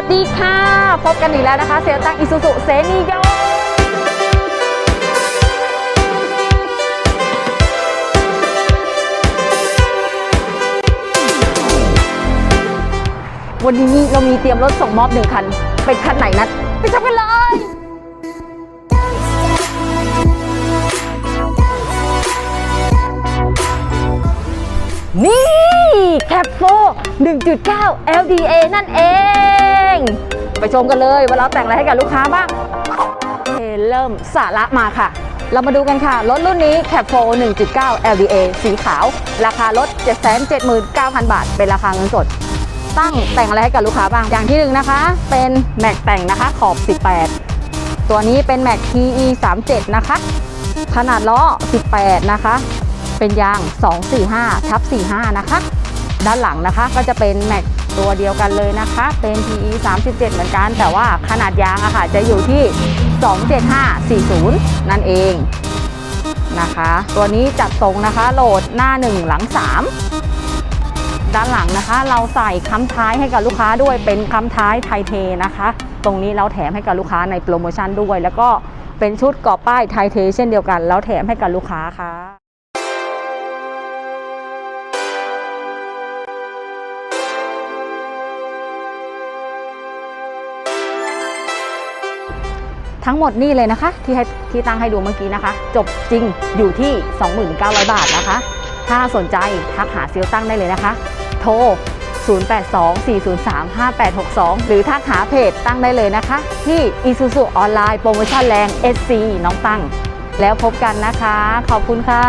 วัสดีค่ะ พบกันอีกแล้วนะคะ เซลตังอิซูซุเซนิโยวันนี้เรามีเตรียมรถส่งมอบหนึ่งคัน เป็นคันไหนนัดไปชมกันเลยนี่ แคปโฟ1.9 LDA นั่นเอง ไปชมกันเลยว่าเราแต่งอะไรให้กับลูกค้าบ้างเคเริ่มสาระมาค่ะ เรามาดูกันค่ะ รถรุ่นนี้แคปโฟ1.9 LDA สีขาว ราคารถ 779,000 บาท เป็นราคาเงินสด ตั้งแต่งอะไรให้กับลูกค้าบ้าง อย่างที่หนึ่งนะคะ เป็นแม็กแต่งนะคะขอบ 18 ตัวนี้เป็นแม็ก TE 37นะคะ ขนาดล้อ 18 นะคะ เป็นยาง 245ทับ45 นะคะ ด้านหลังนะคะก็จะเป็นแม็ก ตัวเดียวกันเลยนะคะ เป็น PE 37 เหมือนกัน แต่ว่าขนาดยางอะค่ะ จะอยู่ที่ 27540 นั่นเองนะคะ ตัวนี้จัดทรงนะคะ โหลดหน้า 1 หลัง 3 ด้านหลังนะคะ เราใส่คำท้ายให้กับลูกค้าด้วยเป็นคำท้ายไทเทนะคะ ตรงนี้เราแถมให้กับลูกค้าในโปรโมชั่นด้วย แล้วก็เป็นชุดกรอบป้ายไทเทเช่นเดียวกัน แล้วแถมให้กับลูกค้าค่ะ ทั้งหมดนี่เลยนะคะ ที่ให้ที่ตั้งให้ดูเมื่อกี้นะคะ จบจริงอยู่ที่ 29,000 บาทนะคะ ถ้าสนใจทักหาซิลตั้งได้เลยนะคะ โทร 0824035862 หรือทักหาเพจตั้งได้เลยนะคะ ที่ Isuzu ออนไลน์โปรโมชั่นแรง SC น้องตั้ง แล้วพบกันนะคะ ขอบคุณค่ะ